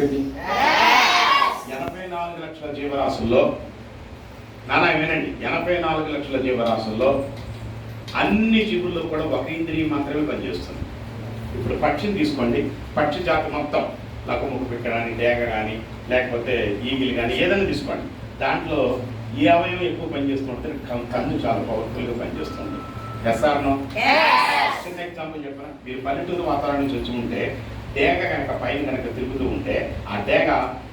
ఏంటండి ఎనభై నాలుగు లక్షల జీవరాశుల్లో నానా వినండి ఎనభై నాలుగు లక్షల జీవరాశుల్లో అన్ని జీవుల్లో కూడా ఒక ఇంద్రియం మాత్రమే పనిచేస్తుంది. ఇప్పుడు పక్షిని తీసుకోండి. పక్షి జాతి మొత్తం లకముకు పిక్క కానీ డేగ కానీ లేకపోతే ఈగిల్ కానీ ఏదైనా తీసుకోండి. దాంట్లో ఏ అవయవం ఎక్కువ పనిచేస్తుంటే కన్- కన్ను చాలా పవర్ఫుల్గా పనిచేస్తుంది. ఎస్ఆర్నో చిన్న ఎగ్జాంపుల్ చెప్పిన? మీరు పల్లెటూరు వాతావరణం నుంచి వచ్చి ఉంటే డేగ కనుక పైన కనుక తిరుగుతూ ఉంటే ఆ డేగ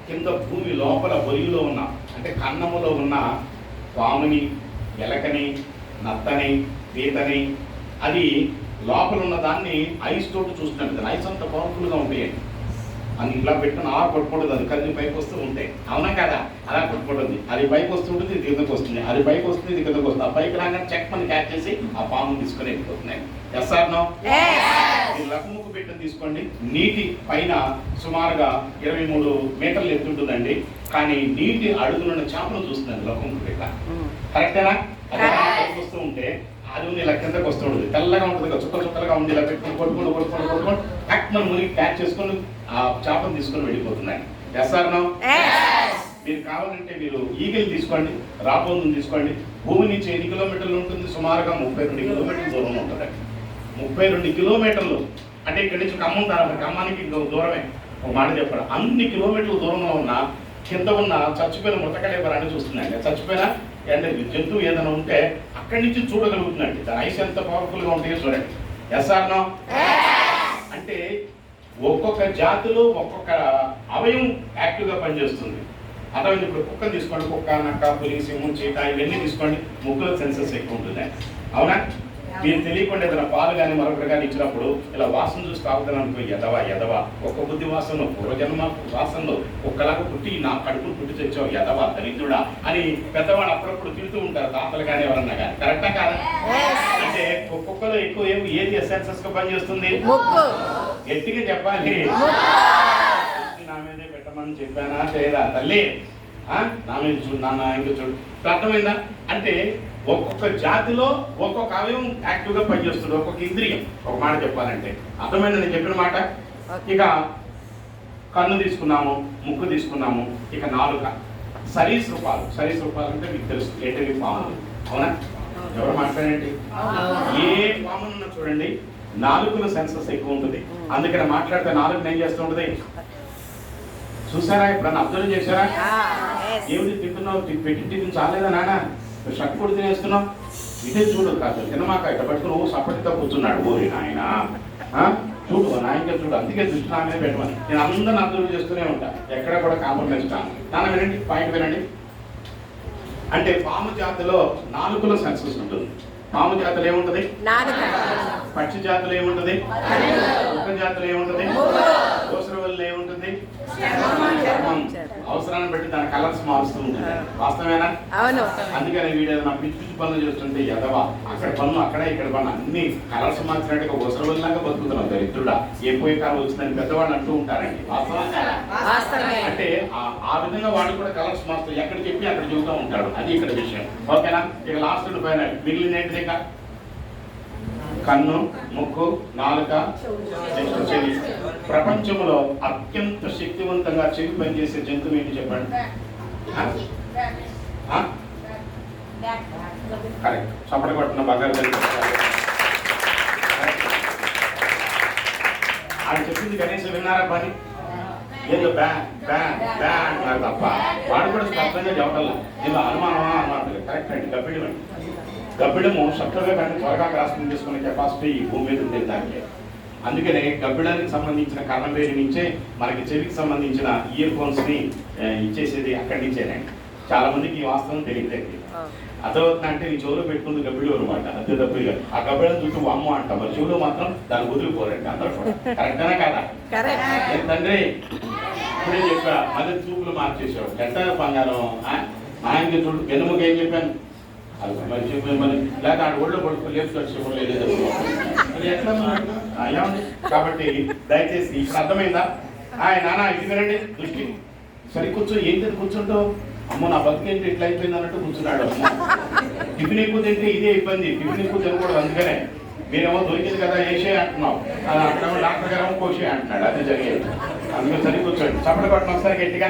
కింద భూమి లోపల బొయ్యిలో ఉన్న అంటే కన్నములో ఉన్న పాముని ఎలకని నత్తని పీతని అది లోపల ఉన్న దాన్ని ఐస్ తోటి చూస్తున్నట్టు ఐస్ అంత పవర్ఫుల్గా ఉంటాయండి అది ఇలా పెట్టుకుని అలా కొట్టుకుంటుంది అది కలిసి పైకి వస్తూ ఉంటాయి అవునా కదా? అలా కొట్టుకుంటుంది. అది పైకి వస్తుంటుంది ఇది కిందకు వస్తుంది. అది పైకి వస్తుంది ఇది కిందకు వస్తుంది. ఆ పైకి రాగానే చెక్ పని క్యాచ్ చేసి ఆ పాము తీసుకొని వెళ్ళిపోతున్నాయి. ఎస్ సార్ నో ఈ లకుముకు పెట్టని తీసుకోండి. నీటి పైన సుమారుగా ఇరవై మూడు మీటర్లు ఎత్తుంటుందండి కానీ నీటి అడుగునున్న చేపలు చూస్తుందండి లకుముకు పెట్ట. కరెక్టేనా? వస్తూ ఉంటే అది ఉంది ఇలా కిందకు వస్తూ ఉంటుంది తెల్లగా ఉంటుంది కదా, చుక్కలు చుక్కలుగా ఉంది ఇలా పెట్టుకొని కొట్టుకొని కొట్టుకొని కొట్టుకొని టక్ మన మునిగి క్యాచ్ చేసుకొని ఆ చేపను తీసుకొని వెళ్ళిపోతున్నాయి. ఎస్ మీరు కావాలంటే మీరు ఈగిల్ తీసుకోండి రాబోతుని తీసుకోండి. భూమి నుంచి ఎన్ని కిలోమీటర్లు ఉంటుంది? సుమారుగా ముప్పై రెండు కిలోమీటర్ల దూరంలో ఉంటుంది ముప్పై రెండు కిలోమీటర్లు. అంటే ఇక్కడి నుంచి ఖమ్మం తర్వాత ఖమ్మానికి ఇంకో దూరమే. ఒక మాట చెప్పారు అన్ని కిలోమీటర్ల దూరంలో ఉన్న కింద ఉన్న చచ్చిపోయిన మృతకలేబరాన్ని చూస్తున్నాయండి చచ్చిపోయిన అంటే జంతువు ఏదైనా ఉంటే అక్కడి నుంచి చూడగలుగుతున్నాడు. దాని ఐస్ ఎంత పవర్ఫుల్గా ఉంటాయో చూడండి. ఎస్ఆర్నో అంటే ఒక్కొక్క జాతిలో ఒక్కొక్క అవయం యాక్టివ్గా పనిచేస్తుంది. అర్థమైంది? ఇప్పుడు కుక్క తీసుకోండి. కుక్క నక్క పులి సింహం చీట ఇవన్నీ తీసుకోండి. ముక్కులో సెన్సెస్ ఎక్కువ ఉంటుంది అవునా? మీరు తెలియకుండా ఏదైనా పాలు కానీ మరొకటి కానీ ఇచ్చినప్పుడు ఇలా వాసన చూసి తాగుతాను అనుకో ఎదవా ఎదవా ఒక్క బుద్ధి వాసన పూర్వజన్మ వాసనలో ఒక్కలాగా పుట్టి నా కడుపును పుట్టి తెచ్చావు ఎదవా దరిద్రుడా అని పెద్దవాళ్ళు అప్పుడప్పుడు తిడుతూ ఉంటారు తాతలు కానీ ఎవరన్నా కానీ. కరెక్టా కాదా? అంటే కుక్కలో ఎక్కువ ఏమి ఏది ఎసెన్సెస్గా పనిచేస్తుంది గట్టిగా చెప్పాలి. నా మీదే పెట్టమని చెప్పానా చేయరా తల్లి? ఆ? నా మీద చూడు నాన్న ఇంకా చూడు. అర్థమైందా అంటే ఒక్కొక్క జాతిలో ఒక్కొక్క అవయవం యాక్టివ్గా పనిచేస్తుంది. ఒక్కొక్క ఇంద్రియం. ఒక మాట చెప్పాలంటే. అర్థమైందా నేను చెప్పిన మాట? ఇక కన్ను తీసుకున్నాము ముక్కు తీసుకున్నాము ఇక నాలుక. సరీసృపాలు సరీసృపాలు అంటే మీకు తెలుసు. ఏంటవి? పాములు. అవునా? ఎవరు మాట్లాడండి ఏ పామునున్నా చూడండి నాలుగుల సెన్సస్ ఎక్కువ ఉంటుంది. అందుకని మాట్లాడితే నాలుగు ఏం చేస్తూ ఉంటుంది? చూసారా? ఎప్పుడన్నా అబ్జర్వ్ చేశారా? ఏమిటి తింటున్నావు? పెట్టి టిఫిన్ చాలేదా నాన్న? షట్ కూడా తినేస్తున్నావు? ఇదే చూడు కాదు తినమాక ఇట్ట పట్టుకుని సపటితో కూర్చున్నాడు. ఓరి నాయన. చూడు నాయన చూడు అందుకే దృష్టి నా మీద పెట్టమని. నేను అందరిని అబ్జర్వ్ చేస్తూనే ఉంటా. ఎక్కడ కూడా కాంప్రమైజ్ కాను. నాన్న వినండి పాయింట్ వినండి. అంటే పాము జాతిలో నాలుగులో సెన్సస్ ఉంటుంది. పాము జాతిలో ఏముంటది? పక్షి జాతిలో ఏముంటది? కుక్క జాతిలో ఏముంటది? దోసరవల్లి ఏముంటుంది? చర్మం. అవసరాన్ని బట్టి దాని కలర్స్ మారుస్తూ ఉంటుంది వాస్తవేనా అవును. అందుకని వీడు ఏదైనా పిచ్చి పిచ్చి పనులు చేస్తుంటే ఎదవా అక్కడ పనులు అక్కడ ఇక్కడ పనులు అన్ని కలర్స్ మార్చినట్టుగా అవసరవల్లాగా బతుకుతున్నాం దరిద్రుడా. ఏ పోయే కాలం వచ్చిందని పెద్దవాళ్ళు అంటూ ఉంటారండి. వాస్తవం అంటే ఆ- విధంగా వాడు కూడా కలర్స్ మారుతారు ఎక్కడ చెప్పి అక్కడ చెబుతూ ఉంటాడు. అది ఇక్కడ విషయం. ఓకేనా? ఇక లాస్ట్ ఫైనల్ మిగిలిన ఇక కన్ను ముక్కు నాలుక నెక్స్ట్ చెవి. ప్రపంచంలో అత్యంత శక్తివంతంగా చెవి పనిచేసే జంతువు ఏంటి చెప్పండి? కరెక్ట్. చప్పటి కొట్టిన బంగారు ఆయన చెప్పింది కనీసం విన్నారా పని? ఏదో బ్యా బ్యా బ్యా అంటున్నారు తప్ప. వాడు కూడా స్పష్టంగా చెప్పటల్లా ఇలా అనుమానమా అనుమానం కరెక్ట్ అండి. గబ్బిడం గబ్బిడము శబ్దంగా కానీ త్వరగా గ్రాసం చేసుకునే కెపాసిటీ భూమి మీద ఉండేది దానికి. అందుకనే గబ్బిడానికి సంబంధించిన కర్ణవేరి నుంచే మనకి చెవికి సంబంధించిన ఇయర్ ఫోన్స్ని ఆ, ఇచ్చేసేది అక్కడి నుంచేనండి చాలా మందికి ఈ వాస్తవం తెలియదండి. అర్థమవుతుందా అంటే నీ చెవులో పెట్టుకుంది గబ్బిడు అనమాట అంతే తప్పిగా ఆ గబ్బిడని చుట్టూ అమ్మ అంట. మరి చెవులో మాత్రం దాన్ని వదిలిపోరండి అందరూ కూడా. కరెక్టేనా కదా? కరెక్ట్ ఏం తండ్రి? ఇప్పుడే చెప్పా మళ్ళీ చూపులు మార్చేసావు ఎట్ట బంగారం? మా ఆయనకి చూడు వెనుముక ఏం చెప్పాను? అది మరి లేక ఆడ ఒళ్ళు పడుకో లేపు కాబట్టి దయచేసి ఇప్పుడు అర్థమైందా? ఆయన నాన్న ఇది వినండి దృష్టి. సరే కూర్చో. ఏంటి కూర్చుంటావు. అమ్మో నా బతికేంటి ఇట్లా అయిపోయింది అన్నట్టు కూర్చున్నాడు టిఫిన్ ఎక్కువ తింటే ఇదే ఇబ్బంది. టిఫిన్ ఎక్కువ తినకూడదు అందుకనే. మీరేమో దొరికింది కదా వేసే అంటున్నావు? అది అక్కడ డాక్టర్ గారు కోసే అంటున్నాడు. అది జరిగేది. అందుకని సరి కూర్చోండి. చప్పటి కొట్టడం ఒకసారి గట్టిగా.